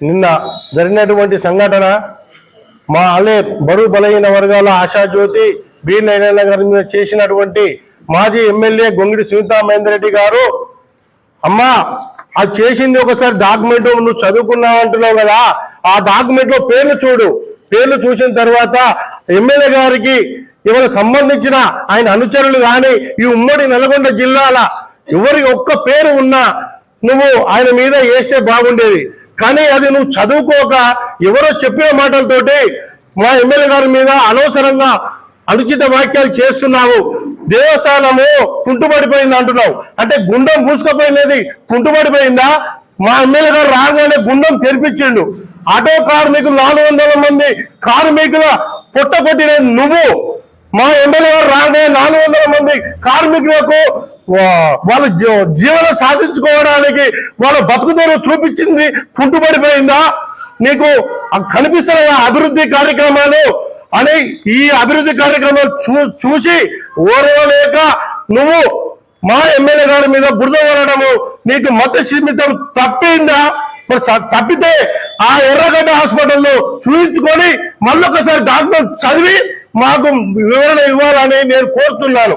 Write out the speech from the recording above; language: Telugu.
నిన్న జరిగినటువంటి సంఘటన మా అలే బరువు బలహీన వర్గాల ఆశాజ్యోతి బి నారాయణ గారి మీద చేసినటువంటి మాజీ ఎమ్మెల్యే గొంగిడి సునీతా మహేందర్ రెడ్డి గారు అమ్మా అది చేసింది ఒకసారి డాక్యుమెంట్ నువ్వు చదువుకున్నావు అంటున్నావు కదా ఆ డాక్యుమెంట్లో పేర్లు చూడు. పేర్లు చూసిన తర్వాత ఎమ్మెల్యే గారికి ఎవరు సంబంధించిన ఆయన అనుచరులు కానీ ఈ ఉమ్మడి నల్గొండ జిల్లాల ఎవరికి ఒక్క పేరు ఉన్నా నువ్వు ఆయన మీద వేస్తే బాగుండేది. కానీ అది నువ్వు చదువుకోక ఎవరో చెప్పిన మాటలతోటి మా ఎమ్మెల్యే గారి మీద అనవసరంగా అనుచిత వ్యాఖ్యలు చేస్తున్నావు. దేవస్థానము కుంటుపడిపోయింది అంటున్నావు. అంటే గుండం పూసుకపోయినది కుంటుపడిపోయిందా మా ఎమ్మెల్యే గారు రాగానే గుండం తెరిపించిండు. ఆటో కార్మికులు నాలుగు వందల మంది కార్మికుల పొట్ట కొట్టిన నువ్వు. మా ఎమ్మెల్యే గారు రాగానే నాలుగు వందల మంది కార్మికులకు వా- వాళ్ళ జీవనం సాధించుకోవడానికి వాళ్ళ బతుకుదూరం చూపించింది కుంటుపడిపోయిందా? నీకు కనిపిస్తున్న అభివృద్ధి కార్యక్రమాలు అని ఈ అభివృద్ధి కార్యక్రమాలు చూ చూసి ఓర్వలేక నువ్వు మా ఎమ్మెల్యే గారి మీద బురద పడడము నీకు మత సీమితం తప్పిందా? మరి తప్పితే ఆ ఎర్రగడ్డ హాస్పిటల్లో చూపించుకొని మళ్ళొకసారి డాక్టర్ చదివి మాకు వివరణ ఇవ్వాలని నేను కోరుతున్నాను.